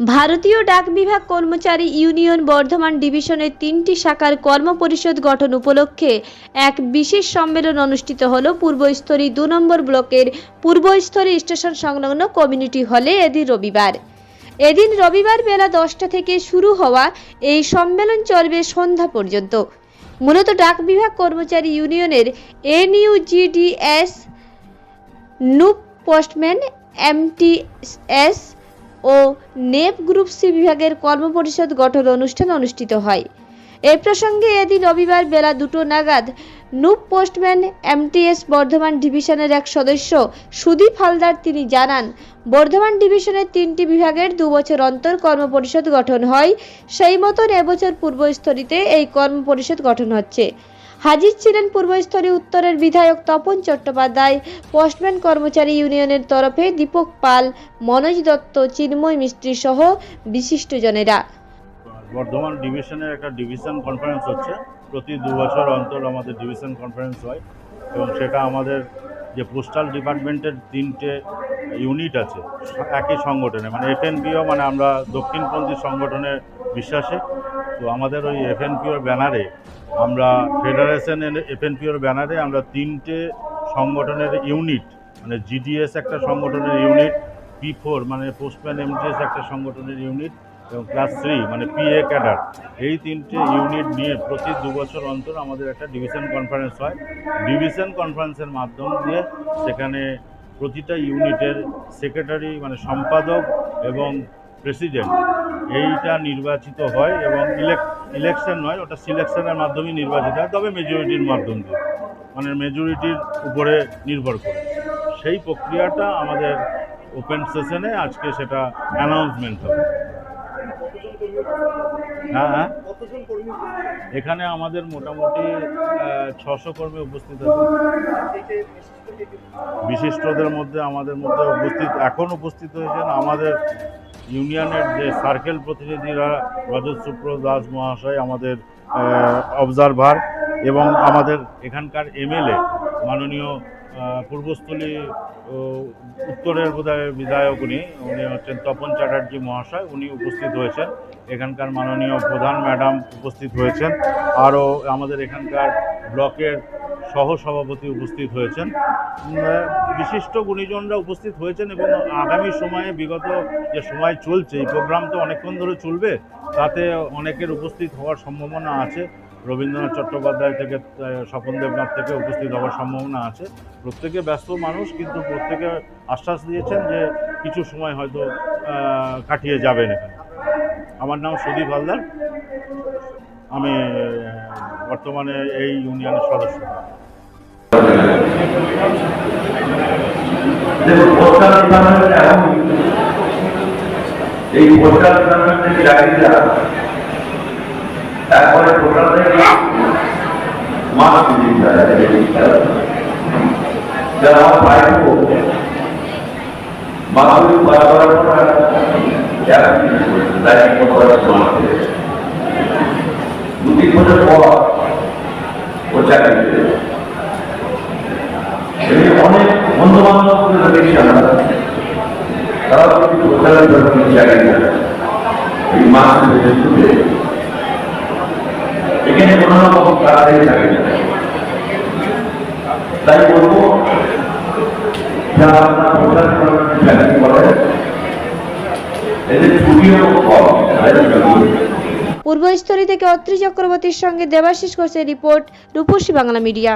ভারতীয় ডাক বিভাগ কর্মচারী ইউনিয়ন বর্ধমান ডিভিশনের তিনটি শাখার কর্মপরিষদ গঠন উপলক্ষে এক বিশেষ সম্মেলন অনুষ্ঠিত হল পূর্বস্থলী দু নম্বর ব্লকের পূর্বস্থলী স্টেশন সংলগ্ন কমিউনিটি হলে এদিন রবিবার। এদিন রবিবার বেলা দশটা থেকে শুরু হওয়া এই সম্মেলন চলবে সন্ধ্যা পর্যন্ত। মূলত ডাক বিভাগ কর্মচারী ইউনিয়নের এনইউজিডিএস, নুপ পোস্টম্যান, এমটিএস ও নেপ গ্রুপ সি বিভাগের কর্মপরিষদ গঠন অনুষ্ঠান অনুষ্ঠিত হয়। এ প্রসঙ্গে এদিন রবিবার বেলা দুটো নাগাদ নুপ পোস্টম্যান এমটিএস বর্ধমান ডিভিশনের এক সদস্য সুদীপ হালদার তিনি জানান, বর্ধমান ডিভিশনের তিনটি বিভাগের দু বছর অন্তর কর্মপরিষদ গঠন হয়। সেই মতন এবছর পূর্বস্থলীতে এই কর্মপরিষদ গঠন হচ্ছে। হাজির ছিলেন পূর্বস্থলী উত্তরের বিধায়ক তপন চট্টোপাধ্যায় পোস্টম্যান কর্মচারী ইউনিয়নের তরফে দীপক পাল, মনোজ দত্ত, চিন্ময় মিস্ত্রি সহ বিশিষ্টজনেরা। বর্ধমান ডিভিশনের একটা ডিভিশন কনফারেন্স হচ্ছে। প্রতি দু বছর অন্তর আমাদের ডিভিশন কনফারেন্স হয় এবং সেটা আমাদের যে পোস্টাল ডিপার্টমেন্টের তিনটে ইউনিট আছে, একই সংগঠনে। মানে এফএনপিও মানে আমরা দক্ষিণপন্থী সংগঠনে বিশ্বাসী। তো আমাদের ওই এফএনপিওর ব্যানারে আমরা ফেডারেশন এফএনপিওর ব্যানারে আমরা তিনটে সংগঠনের ইউনিট মানে জিডিএস একটা সংগঠনের ইউনিট পি ফোর মানে পোস্টম্যান এমটিএস একটা সংগঠনের ইউনিট এবং ক্লাস থ্রি মানে পিএ ক্যাডার এই তিনটে ইউনিট নিয়ে প্রতি দু বছর অন্তর আমাদের একটা ডিভিশন কনফারেন্স হয়। ডিভিশন কনফারেন্সের মাধ্যম দিয়ে সেখানে প্রতিটা ইউনিটের সেক্রেটারি মানে সম্পাদক এবং প্রেসিডেন্ট এইটা নির্বাচিত হয় এবং ইলেক ইলেকশন নয়, ওটা সিলেকশনের মাধ্যমেই নির্বাচিত হয়, তবে মেজরিটির মাধ্যম দিয়ে। মানে মেজরিটির উপরে নির্ভর করে। সেই প্রক্রিয়াটা আমাদের ওপেন সেশনে আজকে সেটা অ্যানাউন্সমেন্ট হবে। হ্যাঁ হ্যাঁ। এখানে আমাদের মোটামুটি ছশো কর্মী উপস্থিত আছে। বিশিষ্টদের মধ্যে আমাদের মধ্যে উপস্থিত এখন উপস্থিত হয়েছেন আমাদের ইউনিয়নের যে সার্কেল প্রতিনিধিরা রজত সুপ্র দাস মহাশয়, আমাদের অবজারভার এবং আমাদের এখানকার এমএলএ, মাননীয় পূর্বস্থলী উত্তরের বোধহয় বিধায়ক উনি উনি হচ্ছেন তপন চ্যাটার্জি মহাশয়, উনি উপস্থিত হয়েছেন। এখানকার মাননীয় প্রধান ম্যাডাম উপস্থিত হয়েছেন। আরও আমাদের এখানকার ব্লকের সহ সভাপতি উপস্থিত হয়েছেন। বিশিষ্ট গুণীজনরা উপস্থিত হয়েছেন এবং আগামী সময়ে বিগত যে সময় চলছে, এই প্রোগ্রাম তো অনেকক্ষণ ধরে চলবে, তাতে অনেকের উপস্থিত হওয়ার সম্ভাবনা আছে। রবীন্দ্রনাথ চট্টোপাধ্যায় থেকে স্বপন দেবনাথ থেকে উপস্থিত হওয়ার সম্ভাবনা আছে। প্রত্যেকে ব্যস্ত মানুষ, কিন্তু প্রত্যেকে আশ্বাস দিয়েছেন যে কিছু সময় হয়তো কাটিয়ে যাবেন এখানে। আমার নাম সুদীপ হালদার। আমি বর্তমানে এই ইউনিয়নের সদস্য এই তারপরে আমার এক জিনিস করেছে, তাই কোনো করার সময় পেয়েছে। দু পর ও চাকরি অনেক বন্ধু বান্ধব দেখছি আমরা তারা কিন্তু চাকরি করে এই মাস এখানে কোনো রকম তাড়াতাড়ি চাকরি তাই বলব, যারা আপনার প্রচার চাকরি করে, এদের ছুটিও কম পূর্বস্থলী থেকে অত্রি চক্রবর্তীর সঙ্গে দেবাশিস ঘোষের রিপোর্ট রূপসী বাংলা মিডিয়া।